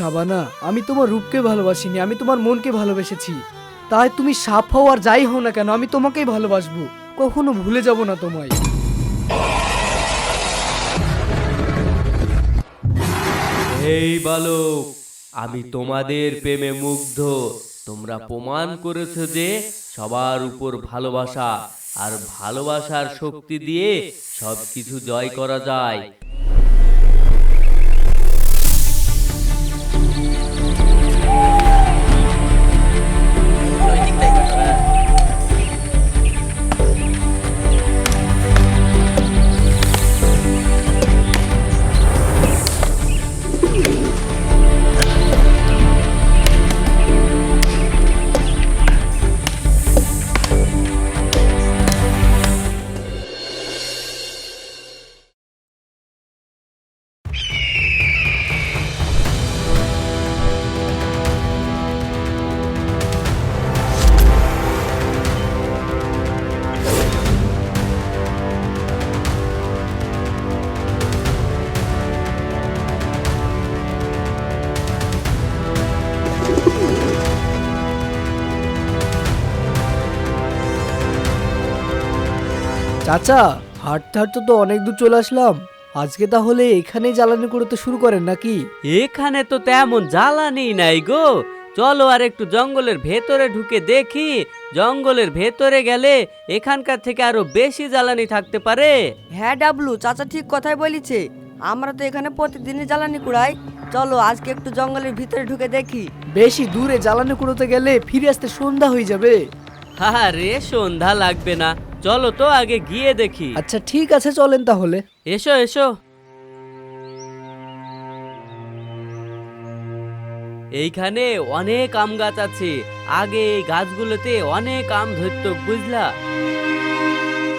সাবানা, আমি তোমার রূপকে ভালোবাসিনি, আমি তোমার মনকে ভালোবেসেছি। তাই তুমি সাপ হও আর যাই হও না কেন, আমি তোমাকেই ভালোবাসবো, কখনো ভুলে যাব না তোমায়। এই বালক, আমি তোমাদের প্রেমে মুগ্ধ, তোমরা প্রমাণ করেছ যে সবার উপর ভালোবাসা আর ভালোবাসার শক্তি দিয়ে সবকিছু জয় করা যায়। চাচা হাঁটতে হাঁটতে তো অনেক দূর চলে আসলাম। আজকে তাহলে এখানেই জ্বালানি করতে শুরু করেন নাকি? এখানে তো তেমন জ্বালানি নাই গো। চলো আর একটু জঙ্গলের ভেতরে ঢুকে দেখি। জঙ্গলের ভেতরে গেলে এখানকার থেকে আরও বেশি জ্বালানি থাকতে পারে। হ্যাঁ ডাবলু চাচা ঠিক কথাই বলেছে। আমরা তো এখানে প্রতিদিনই জ্বালানি কুড়াই। চলো আজকে একটু জঙ্গলের ভিতরে ঢুকে দেখি। বেশি দূরে জ্বালানি কুড়োতে গেলে ফিরে আসতে সন্ধ্যা হয়ে যাবে। হ্যাঁ রে সন্ধ্যা লাগবে না। চলো তো আগে গিয়ে দেখি। আচ্ছা ঠিক আছে চলেন তাহলে। এসো এসো। এইখানে অনেক আম গাছ আছে। আগে এই গাছগুলোতে অনেক আম ধরত বুঝলা?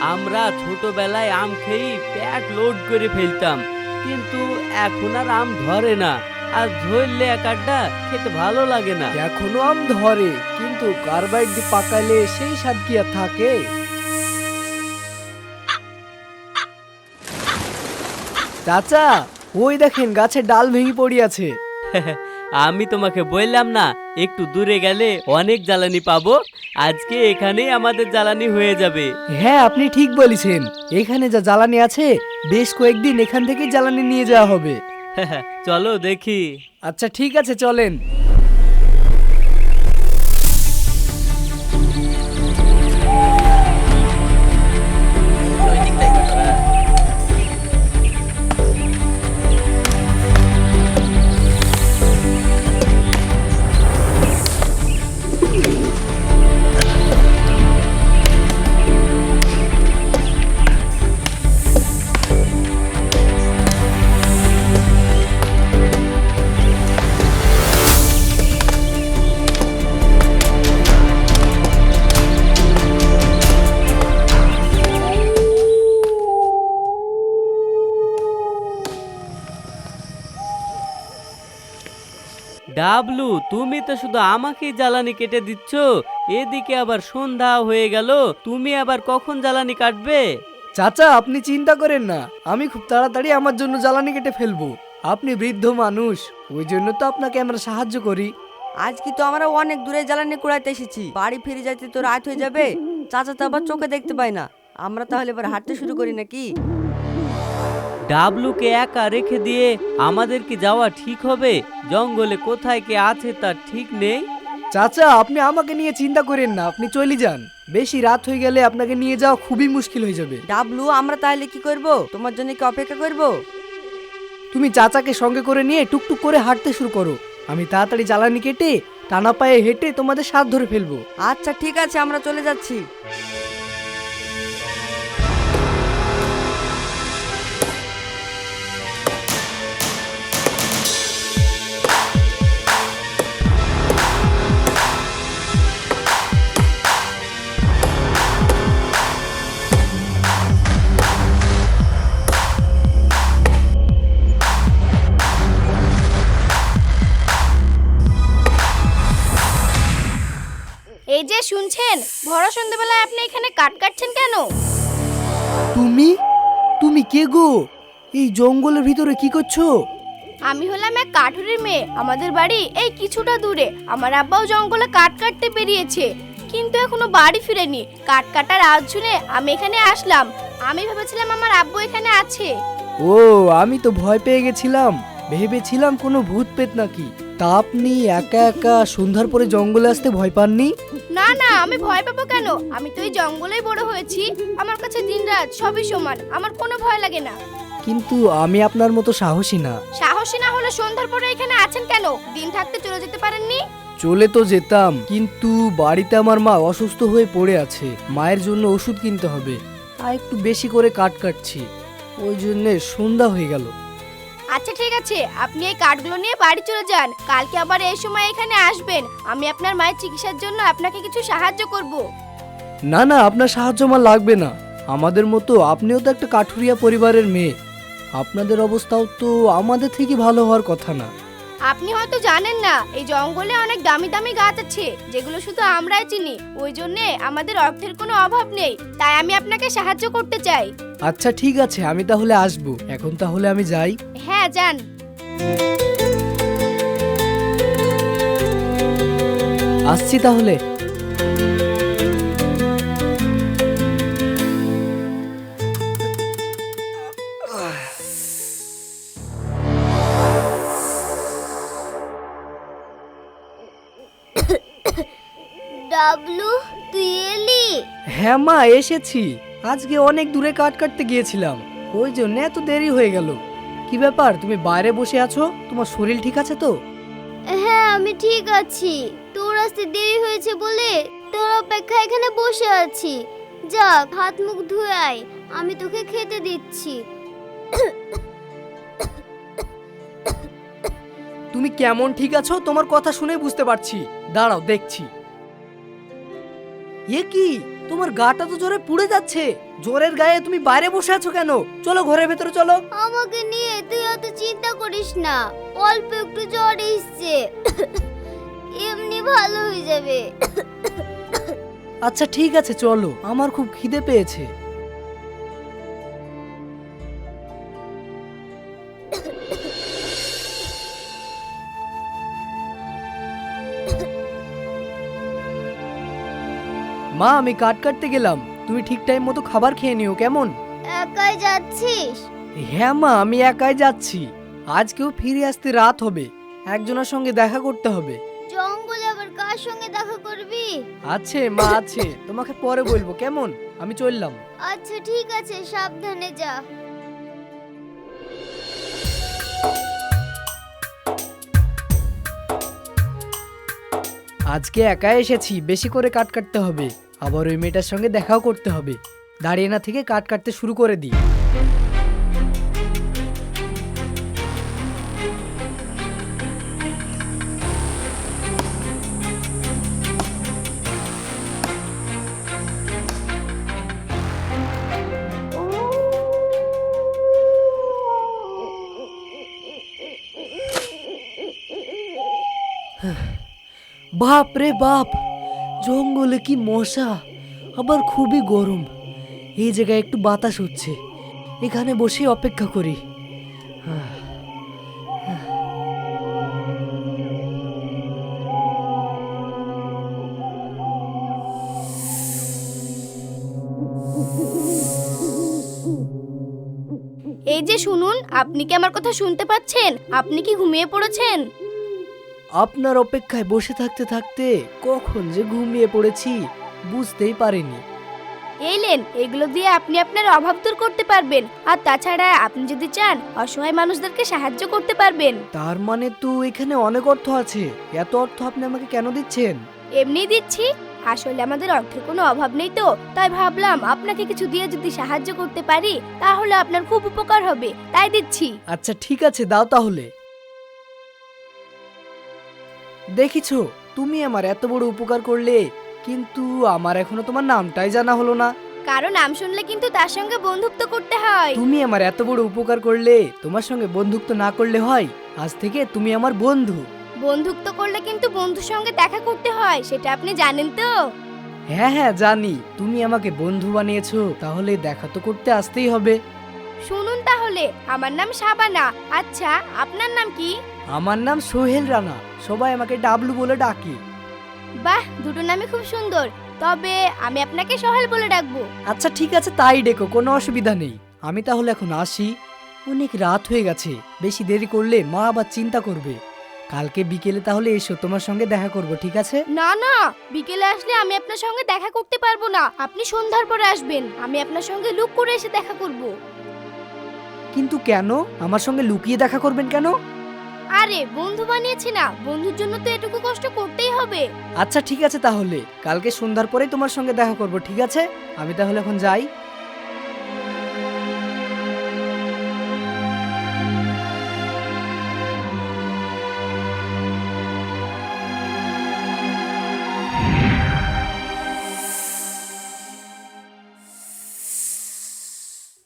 আমরা ছোটবেলায় আম খেয়ে প্যাট লোড করে ফেলতাম কিন্তু এখন আর আম ধরে না। আর ধরলে এক আড্ডা খেতে ভালো লাগে না। এখনও আম ধরে কিন্তু কার্বাইড দিয়ে পাকাইলে সেই স্বাদ কি আর থাকে? চাচা ওই দেখেন গাছে ডাল ভেঙে পড়িয়াছে। আমি তোমাকে বললাম না একটু দূরে গেলে অনেক জ্বালানি পাবো। আজকে এখানেই আমাদের জ্বালানি হয়ে যাবে। হ্যাঁ আপনি ঠিক বলেছেন। এখানে যা জ্বালানি আছে বেশ কয়েকদিন এখান থেকেই জ্বালানি নিয়ে যাওয়া হবে। চলো দেখি। আচ্ছা ঠিক আছে চলেন। ডাবলু তুমি তো শুধু আমাকেই জ্বালানি কেটে দিচ্ছ। এদিকে আবার সন্ধ্যা হয়ে গেল তুমি আবার কখন জ্বালানি কাটবে? চাচা আপনি চিন্তা করেন না আমি খুব তাড়াতাড়ি আমার জন্য জ্বালানি কেটে ফেলব। আপনি বৃদ্ধ মানুষ ওই জন্য তো আপনাকে আমরা সাহায্য করি। আজকে তো আমরা অনেক দূরে জ্বালানি কুড়াইতে এসেছি। বাড়ি ফিরে যাইতে তো রাত হয়ে যাবে চাচা তো আবার চোখে দেখতে পায় না। আমরা তাহলে এবার হাঁটতে শুরু করি নাকি? ডাবলুকে একা রেখে দিয়ে আমাদের কি যাওয়া ঠিক হবে? জঙ্গলে কোথায় কে আছে তার ঠিক নেই? চাচা আপনি আমাকে নিয়ে চিন্তা করেন না আপনি চলে যান। বেশি রাত হয়ে গেলে আপনাকে নিয়ে যাওয়া খুবই মুশকিল হয়ে যাবে। ডাবলু আমরা তাহলে কি করব? তোমার জন্য কি অপেক্ষা করব? তুমি চাচাকে সঙ্গে করে নিয়ে টুকটুক করে হাঁটতে শুরু করো। আমি তাড়াতাড়ি জ্বালানি কেটে টানা পায়ে হেঁটে তোমাদের সাথ ধরে ফেলব। আচ্ছা ঠিক আছে আমরা চলে যাচ্ছি। শুনছেন? ভরা সন্ধ্যেবেলায় আপনি এখানে কাট কাটছেন কেন? তুমি? তুমি কে গো? এই জঙ্গলের ভিতরে কি করছ? আমি হলাম এক কাঠুরের মেয়ে। আমাদের বাড়ি এই কিছুটা দূরে। আমার আব্বাও জঙ্গলে কাঠ কাটতে বেরিয়েছে। কিন্তু এখনও বাড়ি ফিরেনি। কাঠ কাটার আওয়াজ শুনে আমি এখানে আসলাম। আমি ভেবেছিলাম আমার আব্বু এখানে আছে। ও আমি তো ভয় পেয়ে গেছিলাম। ভেবেছিলাম কোনো ভূত পেত নাকি। তা আপনি একা একা সন্ধ্যার পরে জঙ্গলে আসতে ভয় পাননি? না না আমি ভয় পাবো কেন? আমি তো এই জঙ্গলেই বড় হয়েছি। আমার কাছে দিনরাত সবই সমান। আমার কোনো ভয় লাগে না। কিন্তু আমি আপনার মতো সাহসী না। সাহসী না হলে সন্ধ্যার পরে এখানে আছেন কেন? দিন থাকতে চলে যেতে পারেননি? চলে তো যেতাম কিন্তু বাড়িতে আমার মা অসুস্থ হয়ে পড়ে আছে। মায়ের জন্য ওষুধ কিনতে হবে। তাই একটু বেশি করে কাট কাটছি। ওই জন্যে সন্ধ্যা হয়ে গেল। আচ্ছা ঠিক আছে। আপনি এই কার্ডগুলো নিয়ে বাড়ি চলে যান। কালকে আবার এই সময় এখানে আসবেন। আমি আপনার মায়ের চিকিৎসার জন্য আপনাকে কিছু সাহায্য করব। না না, আপনার সাহায্য আমার লাগবে না। আমাদের মতো আপনিও তো একটা কাঠুরিয়া পরিবারের মেয়ে। আপনাদের অবস্থাও তো আমাদের থেকে ভালো হওয়ার কথা না। আপনি হয়তো জানেন না এই জঙ্গলে অনেক দামি দামি গাছ আছে যেগুলো শুধু আমরাই চিনি। ওই জন্যে আমাদের অর্থের কোনো অভাব নেই তাই আমি আপনাকে সাহায্য করতে চাই। আচ্ছা ঠিক আছে আমি তাহলে আসব। এখন তাহলে আমি যাই। হ্যাঁ যান। আসছি তাহলে। মা এসেছি। আজকে অনেক দূরে কাট কাটতে গিয়েছিলাম। ওই জন্য এত দেরি হয়ে গেল। কি ব্যাপার তুমি বাইরে বসে আছো? তোমার শরীর ঠিক আছে তো? হ্যাঁ আমি ঠিক আছি। তোর আসতে দেরি হয়েছে বলে তোর অপেক্ষা এখানে বসে আছি। যা হাত মুখ ধুয়ে আয়। আমি তোকে খেতে দিচ্ছি। তুমি কেমন ঠিক আছো? তোমার কথা শুনে বুঝতে পারছি। দাঁড়াও দেখছি। এ কি? তোমার গাটা তো জোরে পুড়ে যাচ্ছে। জোরের গায়ে তুমি বাইরে বসে আছো কেন? চলো ঘরের ভেতরে চলো। আমাকে নিয়ে তুই অত চিন্তা করিস না। অল্প একটু জ্বর এসছে। এমনি ভালো হয়ে যাবে। আচ্ছা ঠিক আছে চলো। আমার খুব খিদে পেয়েছে। মা আমি কাট কাটতে গেলাম। তুমি ঠিক টাইম মতো খাবার খেয়ে নিও কেমন? একাই যাচ্ছিস? হ্যাঁ মা আমি একাই যাচ্ছি। আজকেও ফিরে আসতে রাত হবে। একজনের সঙ্গে দেখা করতে হবে। জঙ্গলে আবার কার সঙ্গে দেখা করবি? আছে মা আছে। তোমাকে পরে বলব কেমন? আমি চললাম। আচ্ছা ঠিক আছে সাবধানে যা। আজকে একা এসেছি বেশি করে কাট কাটতে হবে। আবার ওই মেয়েটার সঙ্গে দেখাও করতে হবে। দাঁড়িয়ে না থেকে কাট কাটতে শুরু করে দিই। বাপ রে বাপ! জঙ্গলে কি মশা? আবার খুবই গরম। এই জায়গায় একটু বাতাস হচ্ছে। এখানে বসে অপেক্ষা করি। এই যে শুনুন, আপনি কি আমার কথা শুনতে পাচ্ছেন? আপনি কি ঘুমিয়ে পড়েছেন? আপনার অপেক্ষায় বসে থাকতে থাকতে কখন যে ঘুমিয়ে পড়েছি বুঝতেই পারিনি। এইলেন এগুলো দিয়ে আপনি আপনার অভাব দূর করতে পারবেন। আর তাছাড়া আপনি যদি চান অসহায় মানুষদেরকে সাহায্য করতে পারবেন। তার মানে তো এখানে অনেক অর্থ আছে। এত অর্থ আপনি আমাকে কেন দিচ্ছেন? এমনি দিচ্ছি। আসলে আমাদের অর্থের কোনো অভাব নেই তো। তাই ভাবলাম আপনাকে কিছু দিয়ে যদি সাহায্য করতে পারি তাহলে আপনার খুব উপকার হবে। তাই দিচ্ছি। আচ্ছা ঠিক আছে দাও তাহলে। দেখিছো তুমি আমার এত বড় উপকার করলে কিন্তু আমার এখনও তোমার নামটাই জানা হলো না। কারণ নাম শুনলে কিন্তু তার সঙ্গে বন্ধুত্ব করতে হয়। তুমি আমার এত বড় উপকার করলে তোমার সঙ্গে বন্ধুত্ব না করলে হয় আজ থেকে তুমি আমার বন্ধু। বন্ধুত্ব করলে কিন্তু বন্ধুর সঙ্গে দেখা করতে হয় সেটা আপনি জানেন তো? হ্যাঁ হ্যাঁ জানি। তুমি আমাকে বন্ধু বানিয়েছো তাহলে দেখা তো করতে আসতেই হবে। শুনুন তাহলে আমার নাম শাবানা। আচ্ছা আপনার নাম কি? আমার নাম সোহেল রানা। সবাই আমাকে ডাবলু বলে ডাকে। বাহ দুটো নামই খুব সুন্দর। তবে আমি আপনাকে সোহেল বলে ডাকবো। আচ্ছা ঠিক আছে তাই ডেকো কোনো অসুবিধা নেই। আমি তাহলে এখন আসি। অনেক রাত হয়ে গেছে। বেশি দেরি করলে মা আবার চিন্তা করবে। কালকে বিকেলে তাহলে এসো তোমার সঙ্গে দেখা করব ঠিক আছে? না না বিকেলে আসলে আমি আপনার সঙ্গে দেখা করতে পারব না। আপনি সন্ধ্যার পরে আসবেন। আমি আপনার সঙ্গে লুক করে এসে দেখা করব। কিন্তু কেন? আমার সঙ্গে লুকিয়ে দেখা করবেন কেন? আরে, বন্ধু বানিয়েছি না। বন্ধুর জন্য তো এটুকু কষ্ট করতেই হবে। আচ্ছা ঠিক আছে তাহলে। কালকে সন্ধ্যার পরেই তোমার সঙ্গে দেখা করব, ঠিক আছে? আমি তাহলে এখন যাই।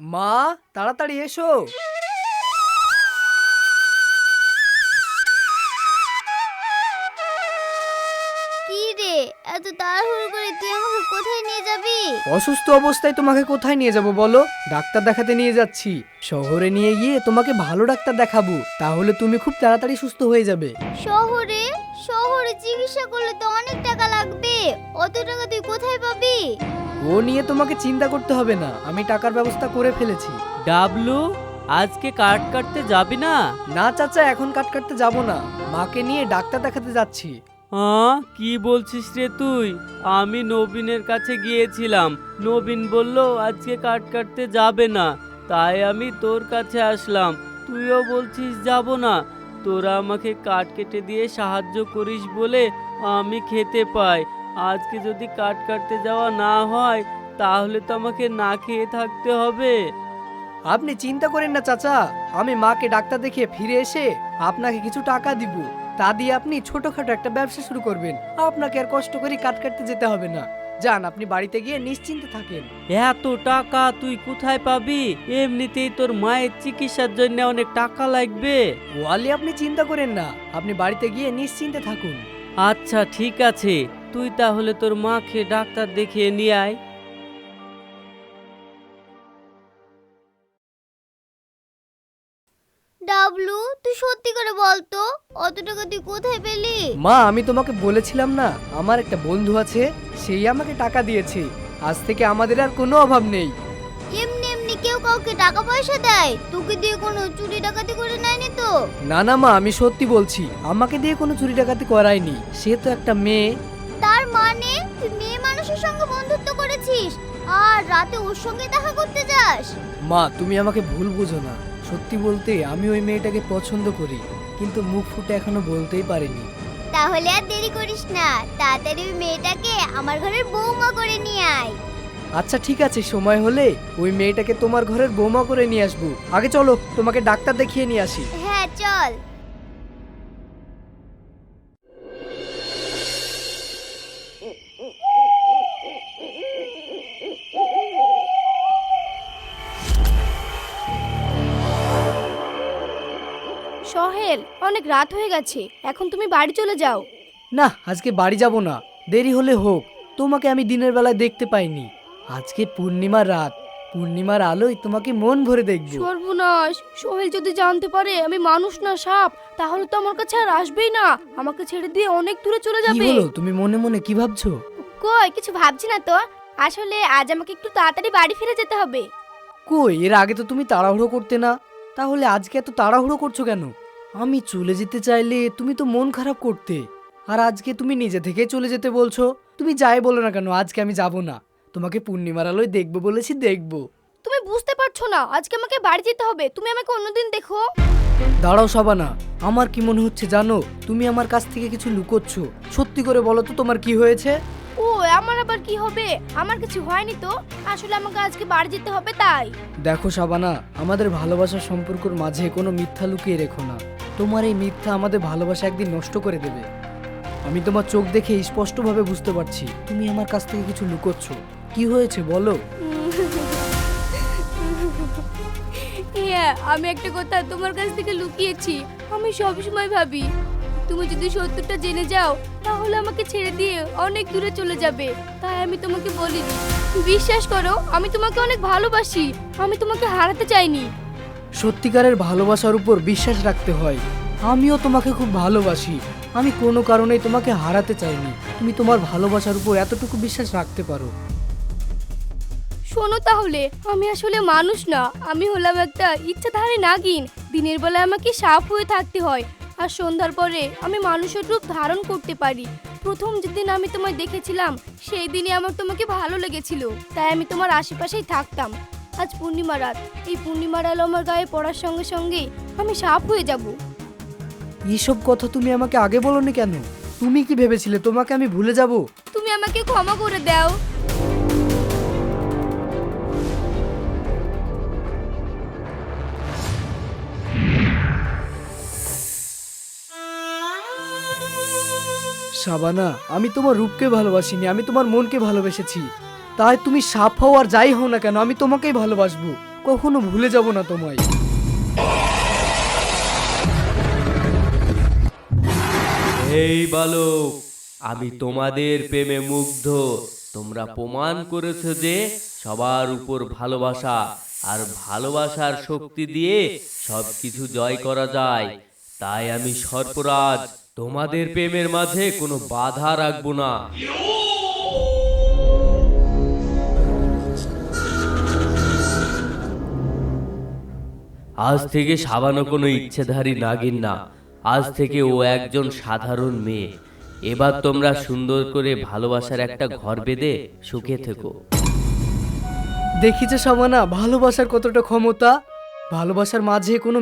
মা, তাড়াতাড়ি এসো। এত তাড়াহুড়ো করে তুই আমাকে কোথায় নিয়ে যাবি? অসুস্থ অবস্থায় তোমাকে কোথায় নিয়ে যাব বলো? ডাক্তার দেখাতে নিয়ে যাচ্ছি। শহরে নিয়ে গিয়ে তোমাকে ভালো ডাক্তার দেখাবো। তাহলে তুমি খুব তাড়াতাড়ি সুস্থ হয়ে যাবে। শহরে? শহরে চিকিৎসা করলে তো অনেক টাকা লাগবে। অত টাকা তুই কোথায় পাবি? ও নিয়ে তোমাকে চিন্তা করতে হবে না। আমি টাকার ব্যবস্থা করে ফেলেছি। ডাবলু আজকে কাট কাটতে যাবি না? না চাচা এখন কাট কাটতে যাব না। মাকে নিয়ে ডাক্তার দেখাতে যাচ্ছি। হ্যাঁ কি বলছিস রে তুই? আমি নবীনের কাছে গিয়েছিলাম। নবীন বলল, আজকে কাট কাটতে যাবে না। তাই আমি তোর কাছে আসলাম। তুইও বলছিস যাব না। তোরা আমাকে কাট কেটে দিয়ে সাহায্য করিস বলে আমি খেতে পাই। আজকে যদি কাট কাটতে যাওয়া না হয়, তাহলে তো আমাকে না খেয়ে থাকতে হবে। আপনি চিন্তা করেন না, চাচা। আমি মাকে ডাক্তার দেখিয়ে ফিরে এসে আপনাকে কিছু টাকা দিব। তা দিয়ে আপনি ছোটখাটো একটা ব্যবসা শুরু করবেন। আপনাকে আর কষ্ট করে কাট কাটতে যেতে হবে না। যান আপনি বাড়িতে গিয়ে নিশ্চিন্তে থাকেন। এত টাকা তুই কোথায় পাবি? এমনিতেই তোর মায়ের চিকিৎসার জন্য অনেক টাকা লাগবে। ওয়ালি আপনি চিন্তা করেন না। আপনি বাড়িতে গিয়ে নিশ্চিন্তে থাকুন। আচ্ছা ঠিক আছে। তুই তাহলে তোর মাকে ডাক্তার দেখিয়ে নিয়ে আয়। ডাবলু তুই সত্যি করে বল তো অত টাকা তুই কোথায় পেলি? মা আমি তোমাকে বলেছিলাম না আমার একটা বন্ধু আছে সেই আমাকে টাকা দিয়েছে আজ থেকে আমাদের আর কোনো অভাব নেই। এমনি এমনি কেউ কাউকে টাকা পয়সা দেয় তোকে দিয়ে কোনো চুরি ডাকাতি করে নেয়নি তো? না না মা আমি সত্যি বলছি আমাকে দিয়ে কোনো চুরি ডাকাতি করায়নি সে তো একটা মেয়ে। তার মানে তুই মেয়ে মানুষের সঙ্গে বন্ধুত্ব করেছিস আর রাতে ওর সঙ্গে দেখা করতে যাস? মা তুমি আমাকে ভুল বুঝো না। সত্যি বলতে আমি ওই মেয়েটাকে পছন্দ করি কিন্তু মুখ ফুটে এখনও বলতেই পারিনি। তাহলে আর দেরি করিস না তাড়াতাড়ি ওই মেয়েটাকে আমার ঘরের বৌমা করে নিয়ে আয়। আচ্ছা ঠিক আছে সময় হলে ওই মেয়েটাকে তোমার ঘরের বৌমা করে নিয়ে আসব। আগে চলো তোমাকে ডাক্তার দেখিয়ে নিয়ে আসি। হ্যাঁ চল। অনেক রাত হয়ে গেছে এখন তুমি বাড়ি চলে যাও। না আজকে বাড়ি যাব না দেরি হলে হোক তোমাকে আমি দিনের বেলায় দেখতে পাইনি। আজকে পূর্ণিমার রাত পূর্ণিমার আলোয় তোমাকে মন ভরে দেখব। সর্বনাশ সোহেল যদি জানতে পারে আমি মানুষ না সাপ তাহলে তো আমার কাছে আর আসবেই না। আমাকে ছেড়ে দিয়ে অনেক দূরে চলে কি যাবে। হলো তুমি মনে মনে কি ভাবছ? কই কিছু ভাবছি না তো। আসলে আজ আমাকে একটু তাড়াতাড়ি বাড়ি ফিরে যেতে হবে। কই এর আগে তো তুমি তাড়াহুড়ো করতে না। তাহলে আজকে এত তাড়াহুড়ো করছ কেন? আমি চলে যেতে চাইলে তুমি তো মন খারাপ করতে। আর আজকে তুমি নিজে থেকে চলে যেতে বলছো। তুমি যাই বলো না কেন আজকে আমি যাব না। তোমাকে পূর্ণিমার আলোয় দেখব বলেছি দেখব। তুমি বুঝতে পারছ না আজকে আমাকে বাড়ি যেতে হবে। তুমি আমাকে অন্যদিন দেখো। দাঁড়াও সাবানা আমার কি মনে হচ্ছে জানো? তুমি আমার কাছ থেকে কিছু লুকোচ্ছ। সত্যি করে বলো তো তোমার কি হয়েছে? ও আমার আবার কি হবে? আমার কিছু হয়নি তো? আসলে আমাকে আজকে বাড়ি যেতে হবে তাই। দেখো সাবানা আমাদের ভালোবাসার সম্পর্কর মাঝে কোনো মিথ্যা লুকিয়ে রেখো না। তোমার এই মিথ্যা আমাদের ভালোবাসা একদিন নষ্ট করে দেবে। আমি তোমার চোখ দেখে স্পষ্টভাবে বুঝতে পারছি। তুমি আমার কাছ থেকে কিছু লুকোচ্ছ। কি হয়েছে বলো? হ্যাঁ আমি একটা কথা তোমার কাছ থেকে লুকিয়েছি। আমি সব সময় ভাবি, তুমি যদি সত্যটা জেনে যাও, তাহলে আমাকে ছেড়ে দিয়ে অনেক দূরে চলে যাবে। তাই আমি তোমাকে বলিনি। বিশ্বাস করো, আমি তোমাকে অনেক ভালোবাসি। আমি তোমাকে হারাতে চাইনি। সত্যিকারের ভালোবাসার উপর বিশ্বাস রাখতে হয়। আমিও তোমাকে খুব ভালোবাসি। আমি কোনো কারণে তোমাকে হারাতে চাইনি। তুমি তোমার ভালোবাসার উপর এতটুকু বিশ্বাস রাখতে পারো। শোনো তাহলে, আমি আসলে মানুষ না। আমি হলাম একটা ইচ্ছাধারী নাগিন। দিনের বেলায় আমাকে সাপ হয়ে থাকতে হয়। আর সন্ধ্যার পরে আমি মানুষের রূপ ধারণ করতে পারি। প্রথম যেদিন আমি তোমায় দেখেছিলাম, সেই দিনই আমার তোমাকে ভালো লেগেছিল। তাই আমি তোমার আশেপাশেই থাকতাম। আজ পূর্ণিমা রাত। এই পূর্ণিমার আলো আমার গায়ে পড়ার সঙ্গে সঙ্গেই আমি সাপ হয়ে যাব। এইসব কথা তুমি আমাকে আগে বলনি কেন? তুমি কি ভেবেছিলে তোমাকে আমি ভুলে যাব? তুমি আমাকে ক্ষমা করে দাও। সাবানা আমি তোমার রূপকে ভালোবাসিনি আমি তোমার মনকে ভালোবেসেছি। তাই তুমি সাপ হও আর যাই হও না কেন, আমি তোমাকেই ভালোবাসবো। কখনো ভুলে যাব না তোমায়। এই বালক, আমি তোমাদের প্রেমে মুগ্ধ। তোমরা প্রমাণ করেছ যে সবার উপর ভালোবাসা আর ভালোবাসার শক্তি দিয়ে সবকিছু জয় করা যায়। তাই আমি সর্পরাজ, তোমাদের প্রেমের মাঝে কোনো বাধা রাখব না। আজ থেকে সাবানো কোনো ইচ্ছেধারী নাগিন না। আজ থেকে ও একজন সাধারণ মেয়ে। এবার তোমরা সুন্দর করে ভালোবাসার একটা ঘর বেঁধে সুখে থেকো। দেখিছে সাবানা ভালোবাসার কতটা ক্ষমতা? ভালোবাসার মাঝে কোনো